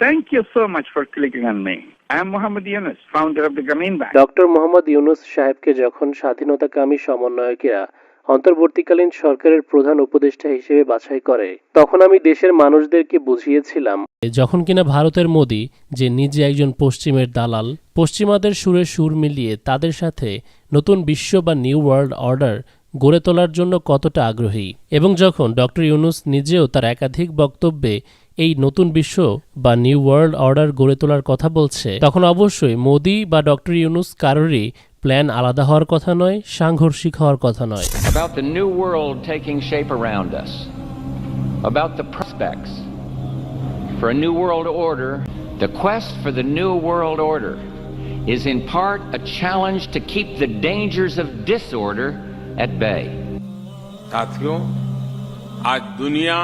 Thank you so much for clicking on me. I am Muhammad Yunus, founder of the Grameen Bank. Doctor Mohammad Yunus সাহেবকে যখন স্বাধীনতাকামী সমন্বয়কেরা অন্তর্বর্তীকালীন সরকারের প্রধান উপদেষ্টা হিসেবে বাছাই করে তখন আমি দেশের মানুষদেরকে বুঝিয়েছিলাম যখন কিনা ভারতের মোদি যে নিজে একজন পশ্চিমের দালাল পশ্চিমাদের সুরে সুর মিলিয়ে তাদের সাথে নতুন বিশ্ব বা নিউ ওয়ার্ল্ড অর্ডার গড়ে তোলার জন্য কতটা আগ্রহী। এবং যখন ড. ইউনুস নিজেও তার একাধিক বক্তব্যে এই নতুন বিশ্ব বা নিউ ওয়ার্ল্ড অর্ডার গড়ে তোলার কথা বলছে, তখন অবশ্যই মোদি বা ড. ইউনুস কারোরই প্ল্যান আলাদা হওয়ার কথা নয়, সাংঘর্ষিক হওয়ার কথা নয়। Is in part a challenge to keep the dangers of disorder at bay. साथियों, आज दुनिया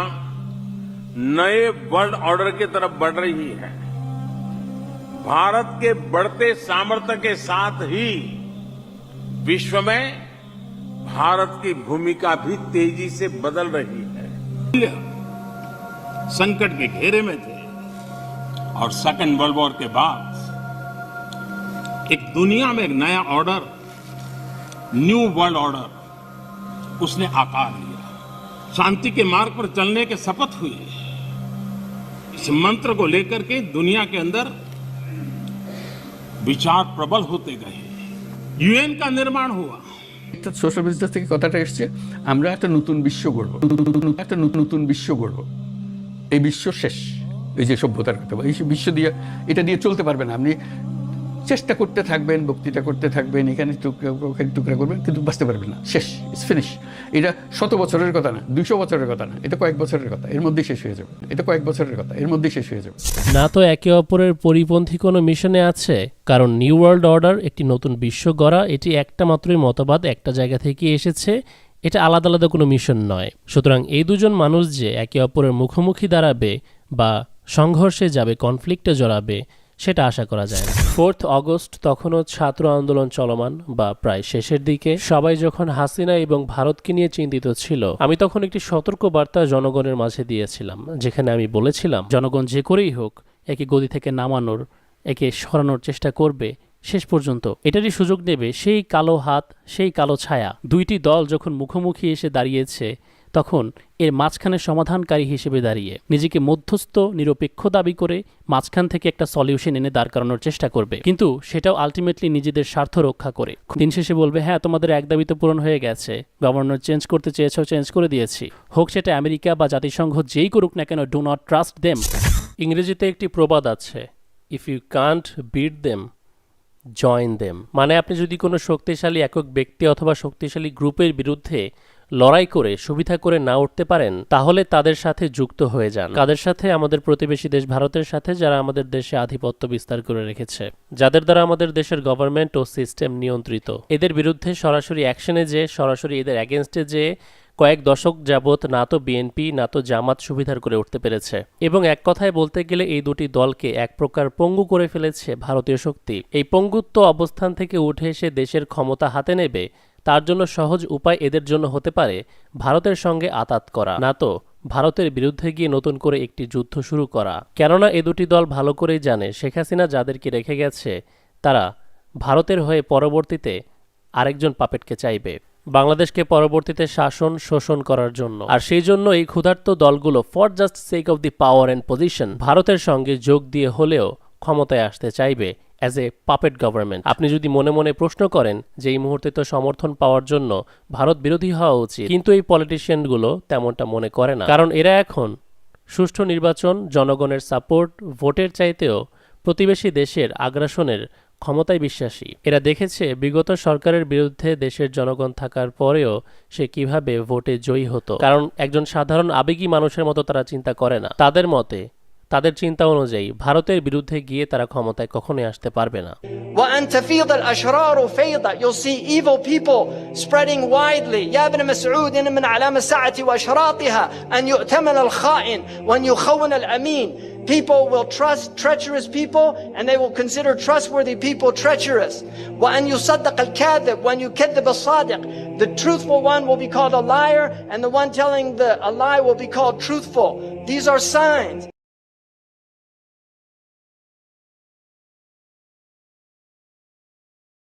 नए वर्ल्ड ऑर्डर की तरफ़ बढ़ रही है भारत के बढ़ते सामर्थ्य के साथ ही विश्व में भारत की भूमिका भी तेज़ी से बदल रही है संकट के घेरे में थे और सेकेंड वर्ल्ड वॉर के बाद एक दुनिया में एक नया ऑर्डर न्यू वर्ल्ड ऑर्डर उसने आकार लिया शांति के मार्ग पर चलने के शपथ हुए इस मंत्र को लेकर के दुनिया के अंदर विचार प्रबल होते गए यूएन का निर्माण हुआ একটা সোশ্যাল বিজনেস থেকে কথাটা এসছে আমরা একটা নতুন বিশ্ব গড়ব একটা নতুন নতুন বিশ্ব গড়ব এই বিশ্ব শেষ এই যে সভ্যতার কথা বলি, এই বিশ্ব দিয়ে এটা দিয়ে চলতে পারবে না আপনি চেষ্টা করতে থাকবেন, বক্তৃতা করতে থাকবেন, এখানে ওখানে টুকরা করবেন, কিন্তু বাঁচতে পারবেন না। শেষ ইটস ফিনিশ এটা শত বছরের কথা না দুশো বছরের কথা না, এটা কয়েক বছরের কথা, এর মধ্যেই শেষ হয়ে যাবে। এটা কয়েক বছরের কথা, এর মধ্যেই শেষ হয়ে যাবে। না তো একে অপরের পরিপন্থী কোনো মিশনে আছে? কারণ নিউ ওয়ার্ল্ড অর্ডার, একটি নতুন বিশ্ব গড়া, এটি একটা মাত্রই মতবাদ, একটা জায়গা থেকে এসেছে। এটা আলাদা আলাদা কোনো মিশন নয়। সুতরাং এই দুজন মানুষ যে একে অপরের মুখোমুখি দাঁড়াবে বা সংঘর্ষে যাবে কনফ্লিক্টে জড়াবে, সেটা আশা করা যায় না। ফোর্থ অগস্ট তখনও ছাত্র আন্দোলন চলমান বা প্রায় শেষের দিকে। সবাই যখন হাসিনা এবং ভারতকে নিয়ে চিন্তিত ছিল, আমি তখন একটি সতর্ক বার্তা জনগণের মাঝে দিয়েছিলাম, যেখানে আমি বলেছিলাম, জনগণ যে করেই হোক, একে গদি থেকে নামানোর, একে সরানোর চেষ্টা করবে, শেষ পর্যন্ত এটারই সুযোগ নেবে সেই কালো হাত, সেই কালো ছায়া। দুইটি দল যখন মুখোমুখি এসে দাঁড়িয়েছে তখন এর মাঝখানে সমাধানকারী হিসেবে দাঁড়িয়ে নিজেকে মধ্যস্থ, নিরপেক্ষ দাবি করে মাঝখান থেকে একটা সলিউশন এনে দাঁড় করানোর চেষ্টা করবে। কিন্তু সেটাও আলটিমেটলি নিজেদের স্বার্থ রক্ষা করে। দিন শেষে বলবে হ্যাঁ তোমাদের এক দাবি তো পূরণ হয়ে গেছে। গভর্নর চেঞ্জ করতে চেয়েছো চেঞ্জ করে দিয়েছি। হোক সেটা আমেরিকা বা জাতিসংঘ যেই করুক না কেন ডু নট ট্রাস্ট দেম ইংরেজিতে একটি প্রবাদ আছে if you can't beat them join them মানে আপনি যদি কোনো শক্তিশালী একক ব্যক্তি অথবা শক্তিশালী গ্রুপের বিরুদ্ধে লড়াই করে সুবিধা করে না উঠতে পারেন, তাহলে তাদের সাথে যুক্ত হয়ে যান। কাদের সাথে আমাদের প্রতিবেশী দেশ ভারতের সাথে, যারা আমাদের দেশে আধিপত্য বিস্তার করে রেখেছে, যাদের দ্বারা আমাদের দেশের গভর্নমেন্ট ও সিস্টেম নিয়ন্ত্রিত। এদের বিরুদ্ধে সরাসরি অ্যাকশনে যে, সরাসরি এদের অ্যাগেনস্টে যে, কয়েক দশক যাবৎ না তো বিএনপি না তো জামাত সুবিধার করে উঠতে পেরেছে। এবং এক কথায় বলতে গেলে এই দুটি দলকে এক প্রকার পঙ্গু করে ফেলেছে ভারতীয় শক্তি। এই পঙ্গুত্ব অবস্থান থেকে উঠে এসে দেশের ক্ষমতা হাতে নেবে তার জন্য সহজ উপায় এদের জন্য হতে পারে ভারতের সঙ্গে আতাত করা। না তো, ভারতের বিরুদ্ধে গিয়ে নতুন করে একটি যুদ্ধ শুরু করা। কেননা এ দুটি দল ভালো করেই জানে, শেখ হাসিনা যাদেরকে রেখে গেছে, তারা ভারতের হয়ে পরবর্তীতে আরেকজন পাপেটকে চাইবে। বাংলাদেশকে পরবর্তীতে শাসন শোষণ করার জন্য। আর সেই জন্য এই ক্ষুধার্ত দলগুলো for just sake of the power and position ভারতের সঙ্গে যোগ দিয়ে হলেও ক্ষমতায় আসতে চাইবে। অ্যাজ এ পাপেট গভর্নমেন্ট আপনি যদি মনে মনে প্রশ্ন করেন যে এই মুহূর্তে তো সমর্থন পাওয়ার জন্য ভারত বিরোধী হওয়া উচিত, কিন্তু এই পলিটিশিয়ানগুলো তেমনটা মনে করে না। কারণ এরা এখন সুষ্ঠু নির্বাচন, জনগণের সাপোর্ট ভোটের চাইতেও প্রতিবেশী দেশের আগ্রাসনের ক্ষমতায় বিশ্বাসী। এরা দেখেছে বিগত সরকারের বিরুদ্ধে দেশের জনগণ থাকার পরেও সে কীভাবে ভোটে জয়ী হতো। কারণ একজন সাধারণ আবেগী মানুষের মতো তারা চিন্তা করে না। তাদের মতে তাদের চিন্তা অনুযায়ী ভারতের বিরুদ্ধে গিয়ে তারা ক্ষমতায় কখনোই আসতে পারবে না وأن تفيض الأشرار فيضا You'll see evil people spreading widely يا ابن مسعود إن من علامة الساعة وأشراطها أن يؤتمن الخائن وأن يخون الأمين People will trust treacherous people and they will consider trustworthy people treacherous. وأن يصدق الكاذب when you كذب الصادق the truthful one will be called a liar and the one telling the, a lie will be called truthful. These are signs.